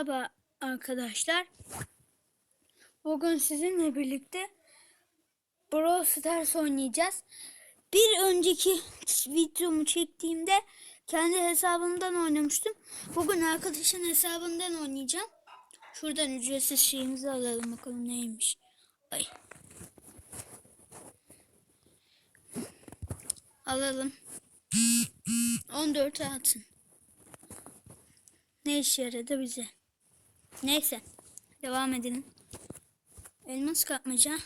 Merhaba arkadaşlar. Bugün sizinle birlikte Brawl Stars oynayacağız. Bir önceki videomu çektiğimde kendi hesabımdan oynamıştım. Bugün arkadaşın hesabından oynayacağım. Şuradan ücretsiz şeyimizi alalım bakalım neymiş. Ay. Alalım. 14 altın. Ne işe yaradı bize? Neyse. Devam edelim. Elmas kapmaca.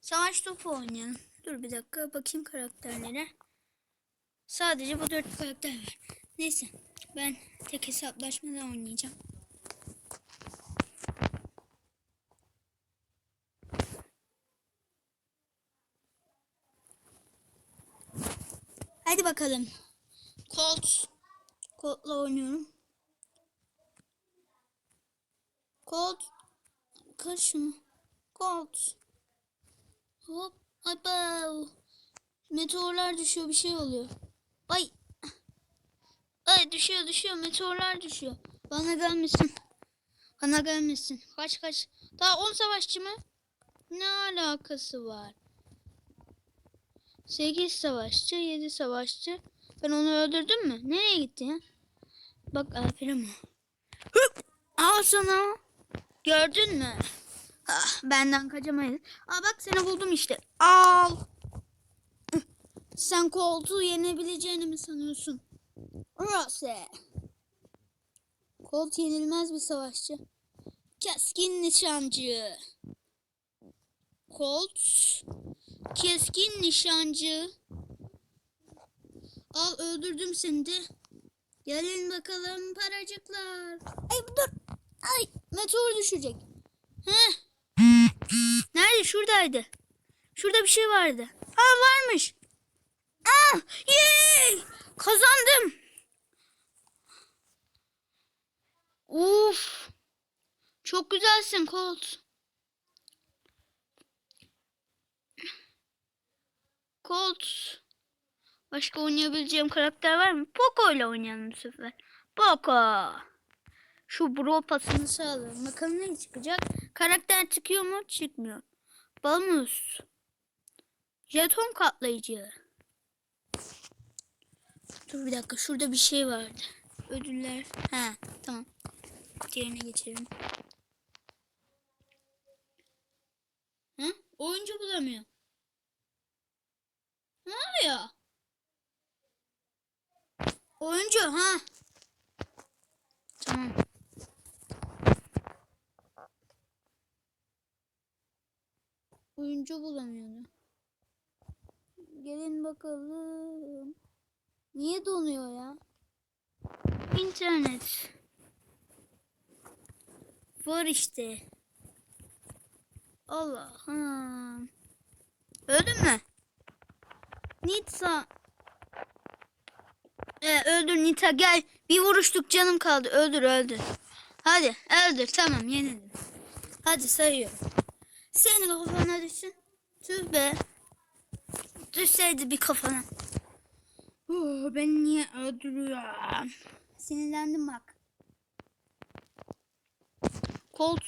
Savaş topu oynayalım. Dur bir dakika bakayım karakterlere. Sadece bu dört karakter var. Neyse. Ben tek hesaplaşmada oynayacağım. Hadi bakalım. Colt. Colt'la oynuyorum. Colt. Kır şunu. Colt. Hop. Abav. Meteorlar düşüyor bir şey oluyor. Ay. Ay düşüyor düşüyor meteorlar düşüyor. Bana gelmesin. Bana gelmesin. Kaç kaç. Daha 10 savaşçı mı? Ne alakası var? 8 savaşçı, 7 savaşçı. Ben onu öldürdüm mü? Nereye gitti ya? Bak aferin o. Al sana. Gördün mü? Ah, benden kaçamayız. Aa bak seni buldum işte. Al. Sen koltuğu yenebileceğini mi sanıyorsun? Orası. Colt yenilmez bir savaşçı. Keskin nişancı. Colt. Keskin nişancı. Al öldürdüm seni de. Gelin bakalım paracıklar. Ay dur. Ay meteor düşecek. Heh. Nerede? Şuradaydı. Şurada bir şey vardı. Ha varmış. Ah, yay! Kazandım. Uf. Çok güzelsin Colt. Colt. Başka oynayabileceğim karakter var mı? Poco ile oynayalım bu sefer. Poco. Şu bro pasını sağlayalım. Bakalım ne çıkacak. Karakter çıkıyor mu? Çıkmıyor. Bonus. Jeton katlayıcı. Dur bir dakika. Şurada bir şey vardı. Ödüller. Ha tamam. Diğerine geçelim. Ha? Oyuncu bulamıyor. Ne oluyor? Oyuncu ha. Tamam. Oyuncu bulamıyordu. Gelin bakalım. Niye donuyor ya? İnternet. Var işte. Allah'ım. Öldün mü? Nitsa. Ee, öldür Nita gel. Bir vuruştuk canım kaldı. Öldür öldür. Hadi öldür tamam yenildim. Hadi sayıyorum. Senin kafana düşsün. Tüh be. Düşseydi bir kafana. Oh, ben niye öldürüyor? Sinirlendim bak. Colt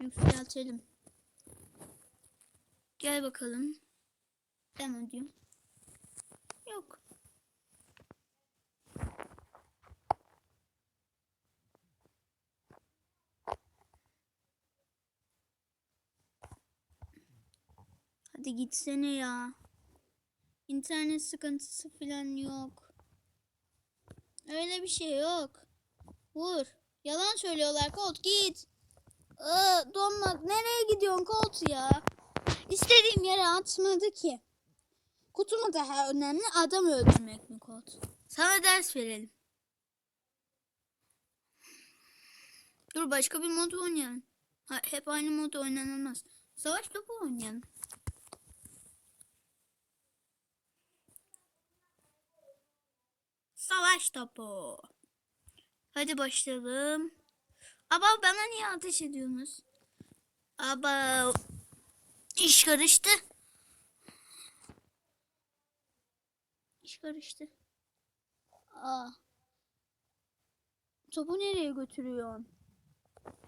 yükseltelim. Gel bakalım. Ben ödeyeyim. Yok. Hadi gitsene ya. İnternet sıkıntısı falan yok. Öyle bir şey yok. Vur. Yalan söylüyorlar Colt git. Aa, donmak nereye gidiyorsun Colt ya? İstediğim yere atmadı ki. Kutu mu daha önemli adam öldürmek mi Colt? Sana ders verelim. Dur başka bir mod oynayalım. Hep aynı mod oynanılmaz. Savaş topu oynayalım. Savaş topu. Hadi başlayalım. Aba bana niye ateş ediyorsunuz? Aba iş karıştı. İş karıştı. Aa. Topu nereye götürüyorsun?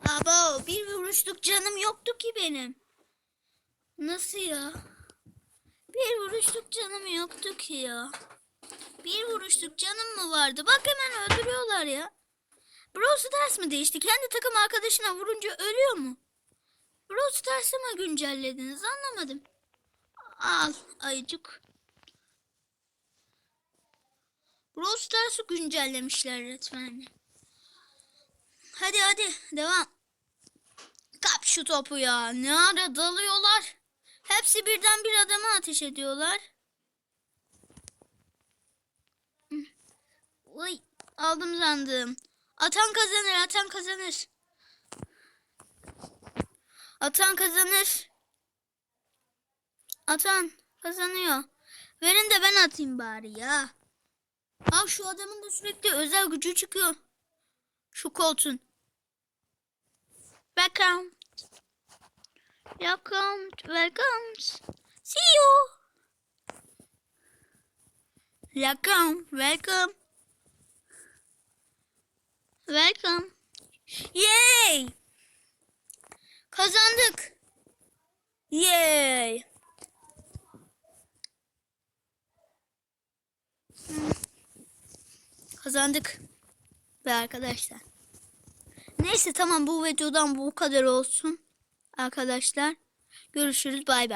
Abo bir vuruşluk canım yoktu ki benim. Nasıl ya? Bir vuruşluk canım yoktu ki ya. Bir vuruşluk canım mı vardı? Bak hemen öldürüyorlar ya. Brawl Stars mı değişti? Kendi takım arkadaşına vurunca ölüyor mu? Brawl Stars'ı mı güncellediniz? Anlamadım. Al ayıcık. Brawl Stars'ı güncellemişler resmen. Hadi hadi devam. Kap şu topu ya. Ne ara dalıyorlar. Hepsi birden bir adama ateş ediyorlar. Uy, aldım sandım. Atan kazanır, atan kazanır. Atan kazanır. Atan kazanıyor. Verin de ben atayım bari ya. Ha şu adamın da sürekli özel gücü çıkıyor. Şu koltuğun. Welcome. Welcome. Welcome. See you. Welcome. Welcome. Welcome. Yay. Kazandık. Yay. Kazandık. Ve arkadaşlar. Neyse tamam bu videodan bu kadar olsun. Arkadaşlar. Görüşürüz bay bay.